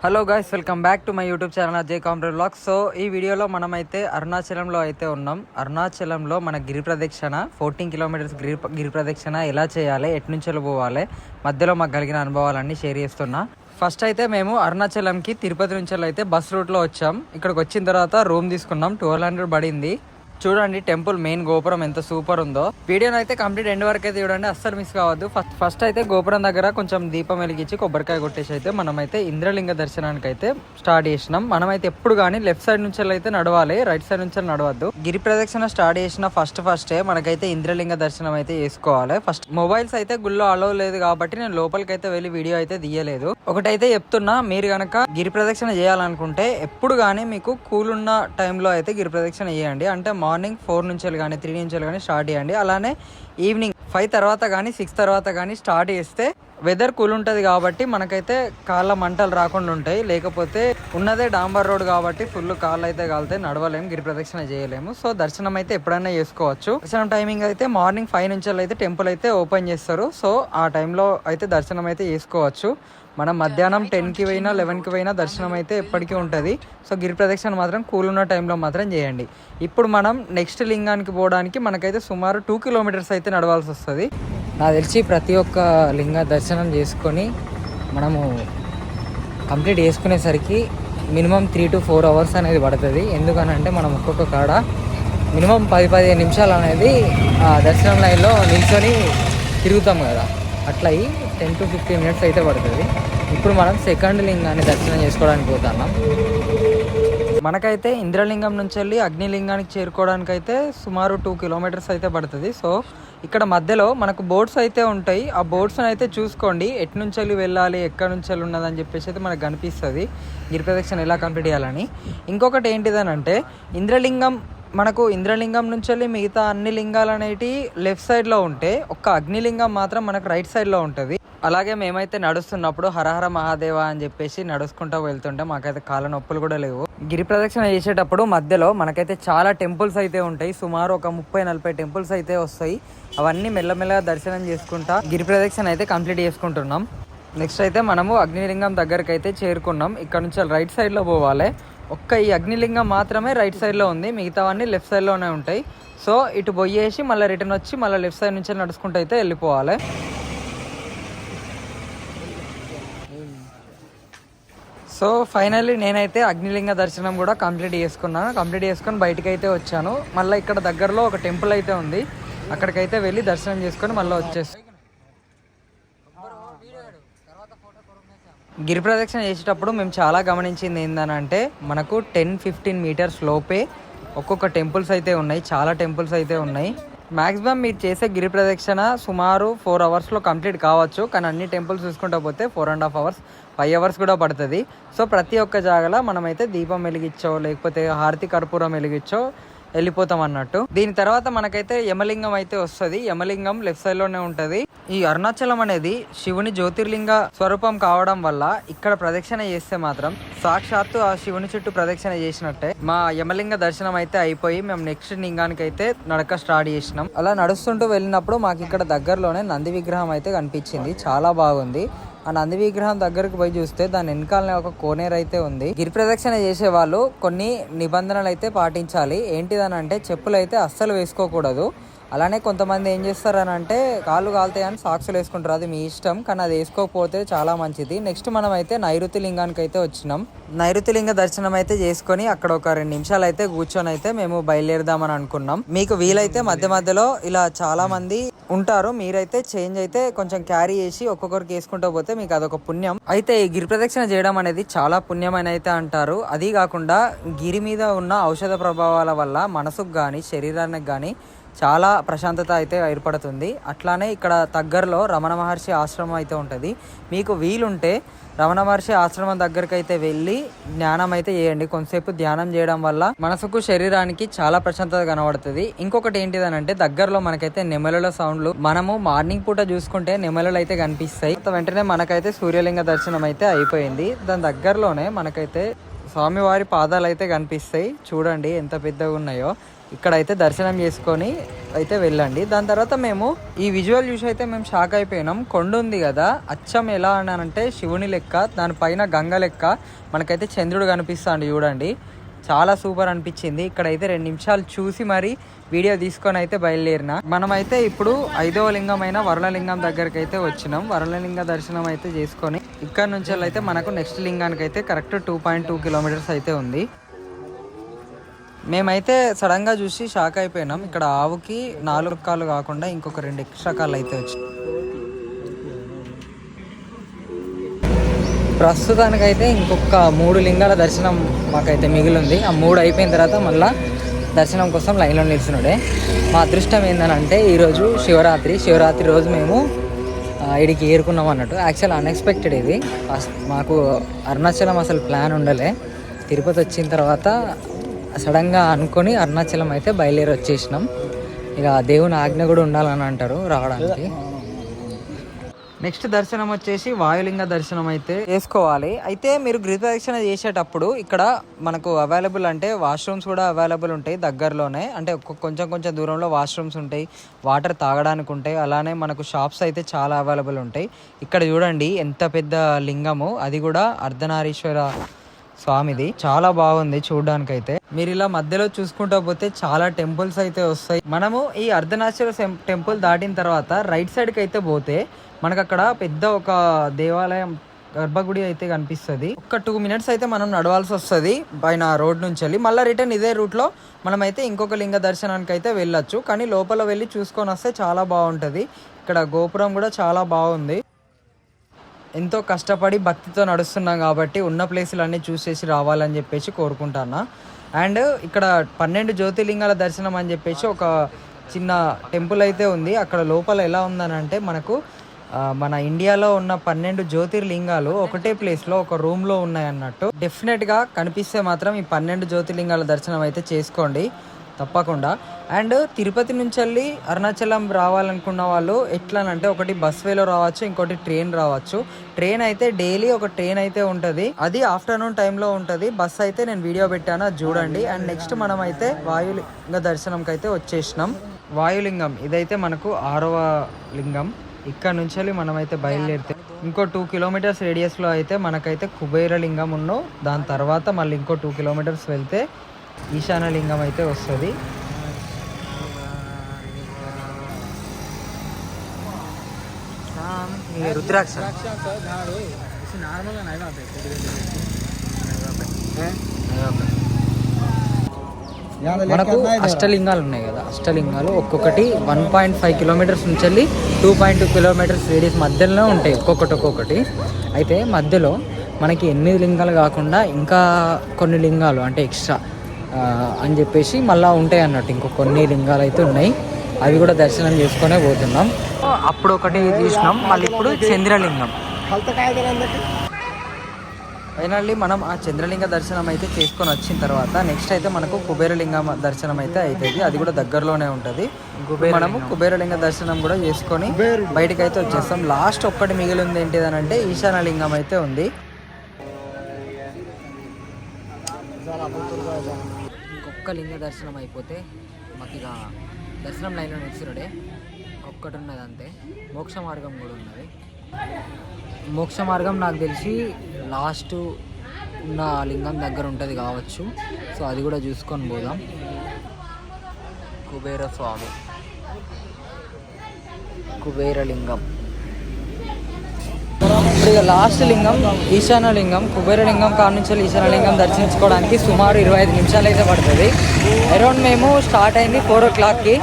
Hello guys welcome back to my YouTube channel Ajay computer blog so ఈ వీడియోలో మనమైతే అరుణాచలంలో అయితే ఉన్నాం. అరుణాచలంలో మన గిరి ప్రదక్షిణ ఫోర్టీన్ కిలోమీటర్స్ గిరి గిరి ప్రదక్షిణ ఎలా చేయాలి ఎటు నుంచి పోవాలి మధ్యలో మాకు కలిగిన అనుభవాలన్నీ షేర్ చేస్తున్నా. ఫస్ట్ అయితే మేము అరుణాచలంకి తిరుపతి నుంచి అయితే బస్ రూట్లో వచ్చాం. ఇక్కడికి వచ్చిన తర్వాత రూమ్ తీసుకున్నాం. ట్వెల్వ్ హండ్రెడ్ పడింది. చూడండి టెంపుల్ మెయిన్ గోపురం ఎంత సూపర్ ఉందో. వీడియోని అయితే కంప్లీట్ ఎండ్ వరకు అయితే చూడండి అస్సలు మిస్ కావద్దు. ఫస్ట్ ఫస్ట్ అయితే గోపురం దగ్గర కొంచెం దీపం వెలిగించి కొబ్బరికాయ కొట్టేసి అయితే మనమైతే ఇంద్రలింగ దర్శనానికి అయితే స్టార్ట్ చేసినాం. మనమైతే ఎప్పుడు కానీ లెఫ్ట్ సైడ్ నుంచి అయితే నడవాలి రైట్ సైడ్ నుంచి నడవద్దు. గిరి ప్రదక్షిణ స్టార్ట్ చేసిన ఫస్ట్ ఫస్టే మనకైతే ఇంద్రలింగ దర్శనం అయితే చేసుకోవాలి. ఫస్ట్ మొబైల్స్ అయితే గుళ్ళో అలవ్ లేదు కాబట్టి నేను లోపలికి అయితే వెళ్ళి వీడియో అయితే తీయలేదు. ఒకటైతే చెప్తున్నా మీరు గనక గిరి ప్రదక్షిణ చేయాలనుకుంటే ఎప్పుడు కానీ మీకు కూల్ ఉన్న టైంలో అయితే గిరి ప్రదక్షిణ చేయండి. అంటే మార్నింగ్ ఫోర్ నుంచి కానీ త్రీ నుంచి కానీ స్టార్ట్ చేయండి. అలానే ఈవినింగ్ ఫైవ్ తర్వాత కానీ సిక్స్ తర్వాత కానీ స్టార్ట్ చేస్తే వెదర్ కూల్ ఉంటుంది కాబట్టి మనకైతే కాళ్ళ మంటలు రాకుండా ఉంటాయి. లేకపోతే ఉన్నదే డాంబర్ రోడ్ కాబట్టి ఫుల్ కాళ్ళు అయితే కాలితే నడవలేము గిరి ప్రదక్షిణ చేయలేము. సో దర్శనం అయితే ఎప్పుడైనా చేసుకోవచ్చు. దర్శనం టైమింగ్ అయితే మార్నింగ్ ఫైవ్ నుంచి అయితే టెంపుల్ అయితే ఓపెన్ చేస్తారు. సో ఆ టైంలో అయితే దర్శనం అయితే చేసుకోవచ్చు. మనం మధ్యాహ్నం టెన్కి పోయినా లెవెన్కి పోయినా దర్శనం అయితే ఎప్పటికీ ఉంటుంది. సో గిరి ప్రదక్షిణ మాత్రం కూల్ ఉన్న టైంలో మాత్రం చేయండి. ఇప్పుడు మనం నెక్స్ట్ లింగానికి పోవడానికి మనకైతే సుమారు టూ కిలోమీటర్స్ అయితే నడవాల్సి వస్తుంది. నాకు తెలిసి ప్రతి ఒక్క లింగ దర్శనం చేసుకొని మనము complete చేసుకునేసరికి minimum three to four hours అనేది పడుతుంది. ఎందుకనంటే మనం ఒక్కొక్క కాడ మినిమం పది పదిహేను నిమిషాలు అనేది ఆ దర్శనం లైన్లో నిల్చొని తిరుగుతాం కదా. అట్లా అయ్యి టెన్ టు ఫిఫ్టీన్ మినిట్స్ అయితే పడుతుంది. ఇప్పుడు మనం సెకండ్ లింగాన్ని దర్శనం చేసుకోవడానికి పోతున్నాం. మనకైతే ఇంద్రలింగం నుంచి వెళ్ళి అగ్నిలింగానికి చేరుకోవడానికి అయితే సుమారు టూ కిలోమీటర్స్ అయితే పడుతుంది. సో ఇక్కడ మధ్యలో మనకు బోట్స్ అయితే ఉంటాయి. ఆ బోట్స్ని అయితే చూసుకోండి. ఎటు నుంచి వెళ్ళి వెళ్ళాలి ఎక్కడి నుంచి వెళ్ళి ఉన్నదని చెప్పేసి అయితే మనకు కనిపిస్తుంది. గిరి ప్రదక్షిణ ఎలా కంప్లీట్ చేయాలని. ఇంకొకటి ఏంటిదనంటే ఇంద్రలింగం మనకు ఇంద్రలింగం నుంచి వెళ్ళి మిగతా అన్ని లింగాలు అనేటివి లెఫ్ట్ సైడ్లో ఉంటే ఒక్క అగ్నిలింగం మాత్రం మనకు రైట్ సైడ్లో ఉంటుంది. అలాగే మేమైతే నడుస్తున్నప్పుడు హరహర మహాదేవ అని చెప్పేసి నడుచుకుంటూ వెళ్తుంటే మాకైతే కాళ్ళ నొప్పులు కూడా లేవు. గిరి ప్రదక్షిణ చేసేటప్పుడు మధ్యలో మనకైతే చాలా టెంపుల్స్ అయితే ఉంటాయి. సుమారు ఒక ముప్పై నలభై టెంపుల్స్ అయితే వస్తాయి. అవన్నీ మెల్లమెల్లగా దర్శనం చేసుకుంటా గిరి ప్రదక్షిణ అయితే కంప్లీట్ చేసుకుంటున్నాం. నెక్స్ట్ అయితే మనము అగ్నిలింగం దగ్గరికి అయితే చేరుకున్నాం. ఇక్కడ నుంచి రైట్ సైడ్లో పోవాలి. ఒక్క ఈ అగ్నిలింగం మాత్రమే రైట్ సైడ్లో ఉంది. మిగతావన్నీ లెఫ్ట్ సైడ్లోనే ఉంటాయి. సో ఇటు పోయేసి మళ్ళీ రిటర్న్ వచ్చి మళ్ళీ లెఫ్ట్ సైడ్ నుంచి నడుచుకుంటూ అయితే వెళ్ళిపోవాలి. సో ఫైనల్లీ నేనైతే అగ్నిలింగ దర్శనం కూడా కంప్లీట్ చేసుకున్నాను కంప్లీట్ చేసుకొని బయటకు అయితే వచ్చాను. మళ్ళీ ఇక్కడ దగ్గరలో ఒక టెంపుల్ అయితే ఉంది. అక్కడికైతే వెళ్ళి దర్శనం చేసుకొని మళ్ళీ వచ్చేసి గిరి ప్రదక్షిణ చేసేటప్పుడు మేము చాలా గమనించింది ఏంటంటే మనకు టెన్ ఫిఫ్టీన్ మీటర్స్ లోపే ఒక్కొక్క టెంపుల్స్ అయితే ఉన్నాయి. చాలా టెంపుల్స్ అయితే ఉన్నాయి. మాక్సిమం మీరు చేసే గిరి ప్రదక్షిణ సుమారు ఫోర్ అవర్స్లో కంప్లీట్ కావచ్చు. కానీ అన్ని టెంపుల్స్ చూసుకుంటూ పోతే four and half hours five hours కూడా పడుతుంది. సో ప్రతి ఒక్క జాగలో మనమైతే దీపం వెలిగించో లేకపోతే హారతి కర్పూరం వెలిగించో వెళ్ళిపోతాం అన్నట్టు. దీని తర్వాత మనకైతే యమలింగం అయితే వస్తుంది. యమలింగం లెఫ్ట్ సైడ్లోనే ఉంటది. ఈ అరుణాచలం అనేది శివుని జ్యోతిర్లింగ స్వరూపం కావడం వల్ల ఇక్కడ ప్రదక్షిణ చేస్తే మాత్రం సాక్షాత్తు ఆ శివుని చుట్టూ ప్రదక్షిణ చేసినట్టే. మా యమలింగ దర్శనం అయితే అయిపోయి మేము నెక్స్ట్ లింగానికి అయితే నడక స్టార్ట్ చేసినాం. అలా నడుస్తుంటూ వెళ్ళినప్పుడు మాకు ఇక్కడ దగ్గరలోనే నంది విగ్రహం అయితే కనిపించింది. చాలా బాగుంది. ఆ నంది విగ్రహం దగ్గరకు పోయి చూస్తే దాని వెనకాలనే ఒక కోనేరు అయితే ఉంది. గిరి ప్రదక్షిణ చేసే వాళ్ళు కొన్ని నిబంధనలు అయితే పాటించాలి. ఏంటిదని అంటే చెప్పులు అయితే అస్సలు వేసుకోకూడదు. అలానే కొంతమంది ఏం చేస్తారు అంటే కాళ్ళు కాలుతాయి అని సాక్సులు వేసుకుంటారు. అది మీ ఇష్టం కానీ అది వేసుకోకపోతే చాలా మంచిది. నెక్స్ట్ మనం అయితే నైరుతి లింగానికి అయితే వచ్చినాం. నైరుతి లింగ దర్శనం అయితే చేసుకొని అక్కడ ఒక రెండు నిమిషాలు అయితే కూర్చొని అయితే మేము బయలుదేరదామని అనుకున్నాం. మీకు వీలైతే మధ్య మధ్యలో ఇలా చాలా మంది ఉంటారు. మీరైతే చేంజ్ అయితే కొంచెం క్యారీ చేసి ఒక్కొక్కరికి వేసుకుంటూ పోతే మీకు అదొక పుణ్యం. అయితే ఈ గిరి ప్రదక్షిణ చేయడం అనేది చాలా పుణ్యమైన అయితే అంటారు. అది కాకుండా గిరి మీద ఉన్న ఔషధ ప్రభావాల వల్ల మనసుకు కానీ శరీరానికి కానీ చాలా ప్రశాంతత అయితే ఏర్పడుతుంది. అట్లానే ఇక్కడ దగ్గరలో రమణ మహర్షి ఆశ్రమం అయితే ఉంటుంది. మీకు వీలుంటే రమణ మహర్షి ఆశ్రమం దగ్గరికి అయితే వెళ్ళి ధ్యానం అయితే చేయండి. కొంతసేపు ధ్యానం చేయడం వల్ల మనసుకు శరీరానికి చాలా ప్రశాంతత కనబడుతుంది. ఇంకొకటి ఏంటిదనంటే దగ్గరలో మనకైతే నెమలుల సౌండ్లు. మనము మార్నింగ్ పూట చూసుకుంటే నెమలులు అయితే కనిపిస్తాయి. వెంటనే మనకైతే సూర్యలింగ దర్శనం అయితే అయిపోయింది. దాని దగ్గరలోనే మనకైతే స్వామివారి పాదాలు అయితే కనిపిస్తాయి. చూడండి ఎంత పెద్దగా ఉన్నాయో. ఇక్కడైతే దర్శనం చేసుకొని అయితే వెళ్ళండి. దాని తర్వాత మేము ఈ విజువల్ చూసి అయితే మేము షాక్ అయిపోయినాం. కొండ ఉంది కదా అచ్చం ఎలా అన్నానంటే శివుని లెక్క దానిపైన గంగ లెక్క. మనకైతే చంద్రుడు కనిపిస్తాడు చూడండి. చాలా సూపర్ అనిపించింది. ఇక్కడైతే రెండు నిమిషాలు చూసి మరి వీడియో తీసుకొని అయితే బయలుదేరిన. మనమైతే ఇప్పుడు ఐదవ లింగమైన వరుణలింగం దగ్గరికి అయితే వచ్చినాం. వరుణలింగ దర్శనం అయితే చేసుకొని ఇక్కడ నుంచి అయితే మనకు నెక్స్ట్ లింగానికి అయితే correct two point two kilometres అయితే ఉంది. మేమైతే సడన్గా చూసి షాక్ అయిపోయినాం. ఇక్కడ ఆవుకి నాలుగు కాళ్ళు కాకుండా ఇంకొక రెండు ఎక్స్ట్రా కాళ్ళు అయితే వచ్చాయి ప్రస్తుతానికైతే ఇంకొక మూడు లింగాల దర్శనం మాకైతే మిగిలింది. ఆ మూడు అయిపోయిన తర్వాత మళ్ళా దర్శనం కోసం లైన్లో నిల్చున్నాడే. మా అదృష్టం ఏంటంటే ఈరోజు శివరాత్రి. శివరాత్రి రోజు మేము ఇడికి ఏరుకున్నాం అన్నట్టు. యాక్చువల్ అన్ఎక్స్పెక్టెడ్ ఇది. మాకు అరుణాచలం అసలు ప్లాన్ ఉండలే. తిరుపతి వచ్చిన తర్వాత సడన్గా అనుకొని అరుణాచలం అయితే బయలుదేరి వచ్చేసినాం. ఇక దేవుని ఆజ్ఞ కూడా ఉండాలని అంటారు రావడానికి. నెక్స్ట్ దర్శనం వచ్చేసి వాయులింగ దర్శనం అయితే చేసుకోవాలి. అయితే మీరు గృహప్రదక్షిణ చేసేటప్పుడు ఇక్కడ మనకు అవైలబుల్ అంటే వాష్రూమ్స్ కూడా అవైలబుల్ ఉంటాయి దగ్గరలోనే. అంటే కొంచెం కొంచెం దూరంలో వాష్రూమ్స్ ఉంటాయి వాటర్ తాగడానికి ఉంటాయి అలానే మనకు షాప్స్ అయితే చాలా అవైలబుల్ ఉంటాయి. ఇక్కడ చూడండి ఎంత పెద్ద లింగము అది కూడా అర్ధనారీశ్వర స్వామిది. చాలా బాగుంది చూడడానికి అయితే మీరు ఇలా మధ్యలో చూసుకుంటా పోతే చాలా టెంపుల్స్ అయితే వస్తాయి. మనము ఈ అర్ధనాశ్వర టెంపుల్ దాటిన తర్వాత రైట్ సైడ్కి అయితే పోతే మనకు అక్కడ పెద్ద ఒక దేవాలయం గర్భగుడి అయితే కనిపిస్తుంది. ఒక టూ మినిట్స్ అయితే మనం నడవాల్సి వస్తుంది పైన రోడ్ నుంచి వెళ్ళి మళ్ళీ రిటర్న్ ఇదే రూట్లో మనం అయితే ఇంకొక లింగ దర్శనానికి అయితే వెళ్ళొచ్చు. కానీ లోపల వెళ్ళి చూసుకొని వస్తే చాలా బాగుంటుంది. ఇక్కడ గోపురం కూడా చాలా బాగుంది. ఎంతో కష్టపడి భక్తితో నడుస్తున్నాం కాబట్టి ఉన్న ప్లేసులన్నీ చూసేసి రావాలని చెప్పేసి కోరుకుంటాను అండ్ ఇక్కడ పన్నెండు జ్యోతిర్లింగాల దర్శనం అని చెప్పేసి ఒక చిన్న టెంపుల్ అయితే ఉంది. అక్కడ లోపల ఎలా ఉందని అంటే మనకు మన ఇండియాలో ఉన్న పన్నెండు జ్యోతిర్లింగాలు ఒకటే ప్లేస్లో ఒక రూమ్లో ఉన్నాయి అన్నట్టు డెఫినెట్గా కనిపిస్తే మాత్రం ఈ పన్నెండు జ్యోతిర్లింగాల దర్శనం అయితే చేసుకోండి. తప్పకుండా. అండ్ తిరుపతి నుంచి వెళ్ళి అరుణాచలం రావాలనుకున్న వాళ్ళు ఎట్లా అంటే ఒకటి బస్ వేలో రావచ్చు ఇంకోటి ట్రైన్ రావచ్చు. ట్రైన్ అయితే డైలీ ఒక ట్రైన్ అయితే ఉంటుంది. అది ఆఫ్టర్నూన్ టైంలో ఉంటుంది. బస్ అయితే నేను వీడియో పెట్టాను అది చూడండి. అండ్ నెక్స్ట్ మనం అయితే వాయులింగ దర్శనంకి అయితే వచ్చేసినాం. వాయులింగం ఇదైతే మనకు ఆరవ లింగం. ఇక్కడ నుంచి వెళ్ళి మనమైతే బయలుదేరితే ఇంకో టూ కిలోమీటర్స్ రేడియస్లో అయితే మనకైతే కుబేర లింగం ఉన్నో. దాని తర్వాత మళ్ళీ ఇంకో టూ కిలోమీటర్స్ వెళ్తే ఈశాన లింగం అయితే వస్తుంది. రుద్రాక్ష. మనకు అష్టలింగాలు ఉన్నాయి కదా. అష్టలింగాలు ఒక్కొక్కటి వన్ పాయింట్ ఫైవ్ కిలోమీటర్స్ నుంచి వెళ్ళి two point two kilometres radius మధ్యలోనే ఉంటాయి ఒక్కొక్కటి ఒక్కొక్కటి అయితే మధ్యలో మనకి ఎనిమిది లింగాలు కాకుండా ఇంకా కొన్ని లింగాలు అంటే ఎక్స్ట్రా అని చెప్పేసి మళ్ళీ ఉంటాయి అన్నట్టు. ఇంకో కొన్ని లింగాలు అయితే ఉన్నాయి. అవి కూడా దర్శనం చేసుకునే పోతున్నాం. అప్పుడు ఒకటి చూసినాం మళ్ళీ ఇప్పుడు చంద్రలింగం. ఫైనల్లీ మనం ఆ చంద్రలింగ దర్శనం అయితే చేసుకొని వచ్చిన తర్వాత నెక్స్ట్ అయితే మనకు కుబేరలింగం దర్శనం అయితే అవుతుంది అది కూడా దగ్గరలోనే ఉంటుంది. మనము కుబేరలింగ దర్శనం కూడా చేసుకొని బయటకు అయితే వచ్చేస్తాం. లాస్ట్ ఒక్కటి మిగిలింది ఏంటిదని అంటే ఈశాన లింగం అయితే ఉంది. ఒక్క లింగ దర్శనం అయిపోతే మాకు ఇక దర్శనం లైన్లో నిలిచినడే ఒక్కటి ఉన్నది అంతే మోక్ష మార్గం కూడా ఉన్నది. మోక్ష మార్గం నాకు తెలిసి లాస్ట్ ఉన్న లింగం దగ్గర ఉంటుంది కావచ్చు. సో అది కూడా చూసుకొని పోదాం. కుబేర స్వామి. కుబేర లింగం. ఇప్పుడు ఇక లాస్ట్ లింగం ఈశాన్య లింగం కానుంచి లింగం లింగం దర్శించుకోవడానికి సుమారు ఇరవై ఐదు నిమిషాలు అయితే పడుతుంది. అరౌండ్ మేము స్టార్ట్ అయింది ఫోర్ ఓ క్లాక్కి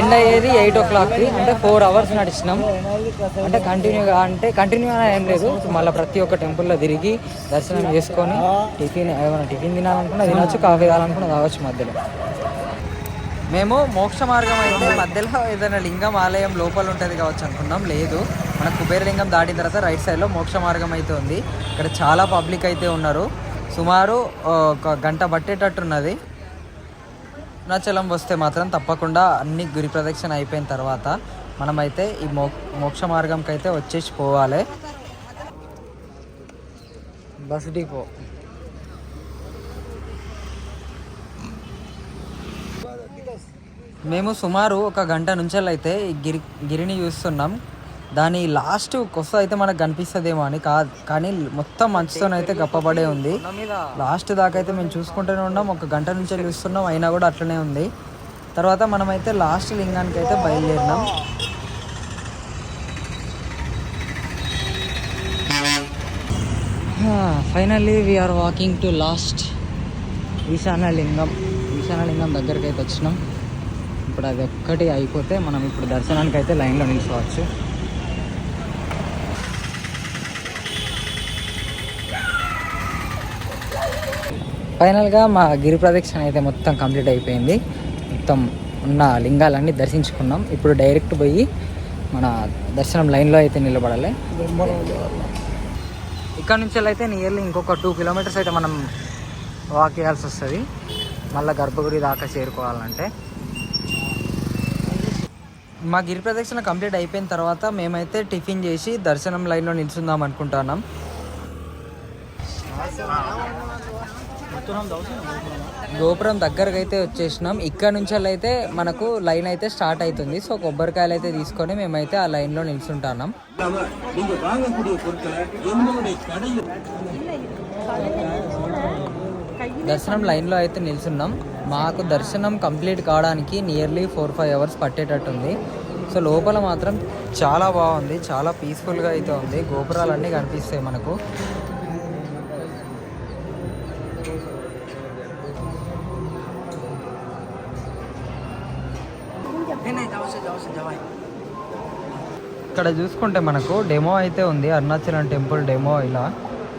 ఎండ్ అయ్యేది ఎయిట్ ఓ క్లాక్కి అంటే ఫోర్ అవర్స్ నడిచినాం. అంటే కంటిన్యూగా అంటే కంటిన్యూగా ఏం లేదు. మళ్ళీ ప్రతి ఒక్క టెంపుల్లో తిరిగి దర్శనం చేసుకొని టిఫిన్ ఏమైనా టిఫిన్ తినాలనుకున్నా తినొచ్చు కాఫీ తాగాలనుకున్నా తాగొచ్చు మధ్యలో. మేము మోక్ష మార్గం అయితే మధ్యలో ఏదైనా లింగం ఆలయం లోపల ఉంటుంది కావచ్చు అనుకున్నాం. లేదు. మన కుబేరలింగం దాటిన తర్వాత రైట్ సైడ్లో మోక్ష మార్గం అయితే ఉంది. ఇక్కడ చాలా పబ్లిక్ అయితే ఉన్నారు. సుమారు ఒక గంట పట్టేటట్టున్నది. అరుణాచలం వస్తే మాత్రం తప్పకుండా అన్ని గురి ప్రదక్షిణ అయిపోయిన తర్వాత మనమైతే ఈ మో మోక్ష మార్గంకి అయితే వచ్చేసి పోవాలి. Bus depot. మేము సుమారు ఒక గంట నుంచి అయితే ఈ గిరి గిరిని చూస్తున్నాం. దాని లాస్ట్ కొస అయితే మనకు కనిపిస్తుందేమో అని కాదు కానీ మొత్తం మంచుతోనైతే గప్పబడే ఉంది. లాస్ట్ దాకా అయితే మేము చూసుకుంటూనే ఉన్నాం. ఒక గంట నుంచి చూస్తున్నాం. అయినా కూడా అట్లనే ఉంది. తర్వాత మనమైతే లాస్ట్ లింగానికి అయితే బయలుదేరినాం finally we are walking to last Eshanya lingam Eshanya లింగం దగ్గరికి అయితే వచ్చినాం. ఇప్పుడు అది ఒక్కటి అయిపోతే మనం ఇప్పుడు దర్శనానికి అయితే లైన్లో నిల్చోవచ్చు. ఫైనల్గా మా గిరి ప్రదక్షిణ అయితే మొత్తం కంప్లీట్ అయిపోయింది. మొత్తం ఉన్న లింగాలన్నీ దర్శించుకున్నాం. ఇప్పుడు డైరెక్ట్ పోయి మన దర్శనం లైన్లో అయితే నిలబడాలి. ఇక్కడ నుంచి అయితే నియర్లీ ఇంకొక టూ కిలోమీటర్స్ అయితే మనం వాక్ చేయాల్సి వస్తుంది. మళ్ళీ గర్భగుడి దాకా చేరుకోవాలంటే. మా గిరి ప్రదక్షిణ కంప్లీట్ అయిపోయిన తర్వాత మేమైతే టిఫిన్ చేసి దర్శనం లైన్లో నిల్చుందాం అనుకుంటున్నాం. గోపురం దగ్గరకు అయితే వచ్చేసినాం. ఇక్కడ నుంచి అయితే మనకు లైన్ అయితే స్టార్ట్ అవుతుంది. సో కొబ్బరికాయలు అయితే తీసుకొని మేమైతే ఆ లైన్లో నిల్చుంటున్నాం. దర్శనం లైన్లో అయితే నిల్చున్నాం. మాకు దర్శనం కంప్లీట్ కావడానికి నియర్లీ ఫోర్ ఫైవ్ అవర్స్ పట్టేటట్టుంది. సో లోపల మాత్రం చాలా బాగుంది. చాలా పీస్ఫుల్గా అయితే ఉంది. గోపురాలన్నీ కనిపిస్తాయి మనకు. ఇక్కడ చూసుకుంటే మనకు డెమో అయితే ఉంది. అరుణాచలం టెంపుల్ డెమో ఇలా.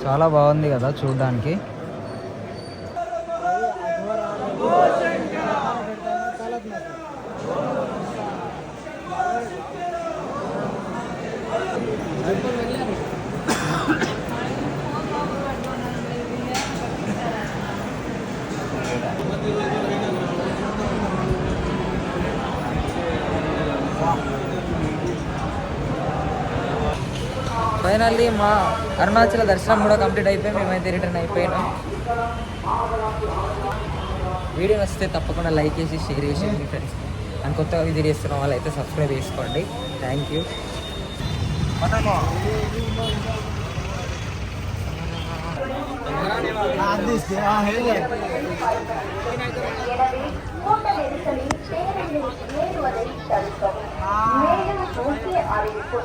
చాలా బాగుంది కదా చూడడానికి. ఫైనల్లీ మా అరుణాచల దర్శనం కూడా కంప్లీట్ అయిపోయి మేమైతే రిటర్న్ అయిపోయినాం వీడియో నచ్చితే తప్పకుండా లైక్ చేసి షేర్ చేసి మీ ఫ్రెండ్స్ అండ్ కొత్తగా విజిట్ చేస్తున్న వాళ్ళు అయితే సబ్స్క్రైబ్ చేసుకోండి థ్యాంక్ యూ மேலும் முக்கிய அறிவிப்பு